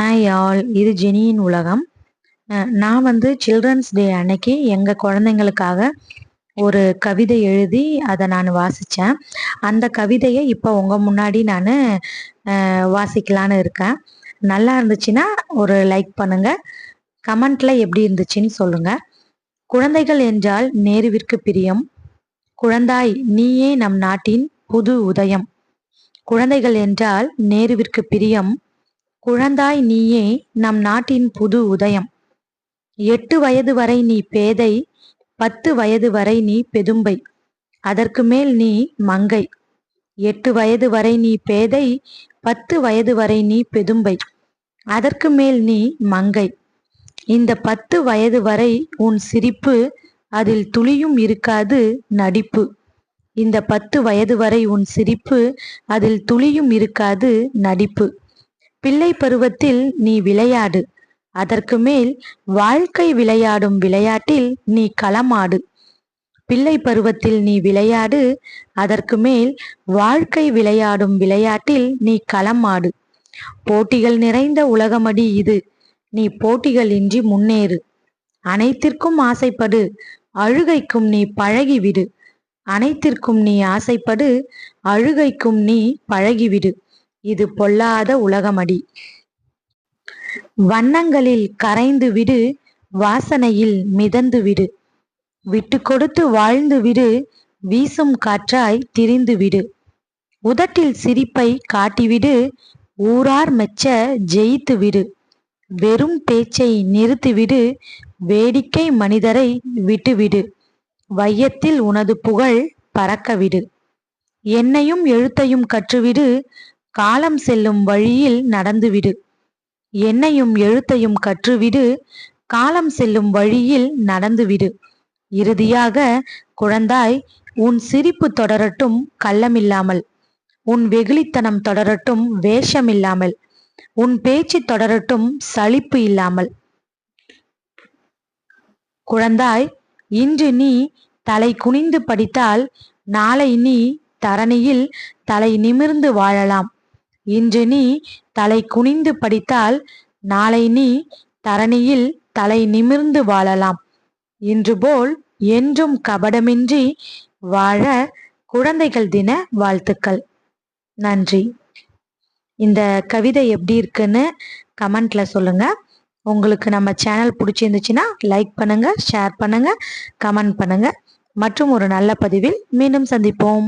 Hi all இது ஜெனியின் உலகம். நான் வந்து சில்ட்ரன்ஸ் டே அன்னைக்கு எங்கள் குழந்தைங்களுக்காக ஒரு கவிதை எழுதி அதை நான் வாசித்தேன் அந்த கவிதையை இப்போ உங்கள் முன்னாடி நான் வாசிக்கலான்னு இருக்கேன். நல்லா இருந்துச்சுன்னா ஒரு லைக் பண்ணுங்கள் கமெண்ட்டில் எப்படி இருந்துச்சுன்னு சொல்லுங்கள் குழந்தைகள் என்றால் நேருவிற்கு பிரியம். குழந்தாய் நீயே நம் நாட்டின் புது உதயம். குழந்தைகள் என்றால் நேருவிற்கு பிரியம். குழந்தாய் நீயே நம் நாட்டின் புது உதயம். எட்டு வயது வரை நீ பேதை பத்து வயது வரை நீ பெதும்பை. அதற்கு மேல் நீ மங்கை. எட்டு வயது வரை நீ பேதை பத்து வயது வரை நீ பெதும்பை. அதற்கு மேல் நீ மங்கை. இந்த பத்து வயது வரை உன் சிரிப்பு அதில் துளியும் இருக்காது நடிப்பு. இந்த பத்து வயது வரை உன் சிரிப்பு அதில் துளியும் இருக்காது நடிப்பு. பிள்ளை பருவத்தில் நீ விளையாடு. அதற்கு மேல் வாழ்க்கை விளையாடும் விளையாட்டில் நீ களமாடு. பிள்ளை பருவத்தில் நீ விளையாடு. அதற்கு மேல் வாழ்க்கை விளையாடும் விளையாட்டில் நீ களமாடு. போட்டிகள் நிறைந்த உலகமடி இது. நீ போட்டிகள் இன்றி முன்னேறு. அனைத்திற்கும் ஆசைப்படு. அழுகைக்கும் நீ பழகிவிடு. அனைத்திற்கும் நீ ஆசைப்படு. அழுகைக்கும் நீ பழகிவிடு. இது பொல்லாத உலகமடி. வண்ணங்களில் கரைந்து விடு வாசனையில் மிதந்து விடு. விட்டு கொடுத்து வாழ்ந்து விடு வீசும் காற்றாய் திரிந்து விடு. உதட்டில் சிரிப்பை காட்டிவிடு ஊரார் மெச்ச ஜெயித்து விடு. வெறும் பேச்சை நிறுத்திவிடு வேடிக்கை மனிதரை விட்டுவிடு வையத்தில் உனது புகழ் பறக்கவிடு என்னையும் எழுத்தையும் கற்றுவிடு காலம் செல்லும் வழியில் நடந்துவிடு. என்னையும் எழுத்தையும் கற்றுவிடு. காலம் செல்லும் வழியில் நடந்துவிடு. இறுதியாக குழந்தாய் உன் சிரிப்பு தொடரட்டும் கள்ளமில்லாமல். உன் வெகுளித்தனம் தொடரட்டும் வேஷமில்லாமல். உன் பேச்சு தொடரட்டும் சலிப்பு இல்லாமல். குழந்தாய் இன்று நீ தலை குனிந்து படித்தால் நாளை நீ தரணியில் தலை நிமிர்ந்து வாழலாம். இன்று நீ தலை குனிந்து படித்தால் நாளை நீ தரணியில் தலை நிமிர்ந்து வாழலாம். இன்று போல் என்றும் கபடமின்றி வாழ குழந்தைகள் தின வாழ்த்துக்கள். நன்றி. இந்த கவிதை எப்படி இருக்குன்னு கமெண்ட்ல சொல்லுங்க. உங்களுக்கு நம்ம சேனல் பிடிச்சிருந்துச்சுன்னா லைக் பண்ணுங்க ஷேர் பண்ணுங்க கமெண்ட் பண்ணுங்க. மற்றும் ஒரு நல்ல பதிவில் மீண்டும் சந்திப்போம்.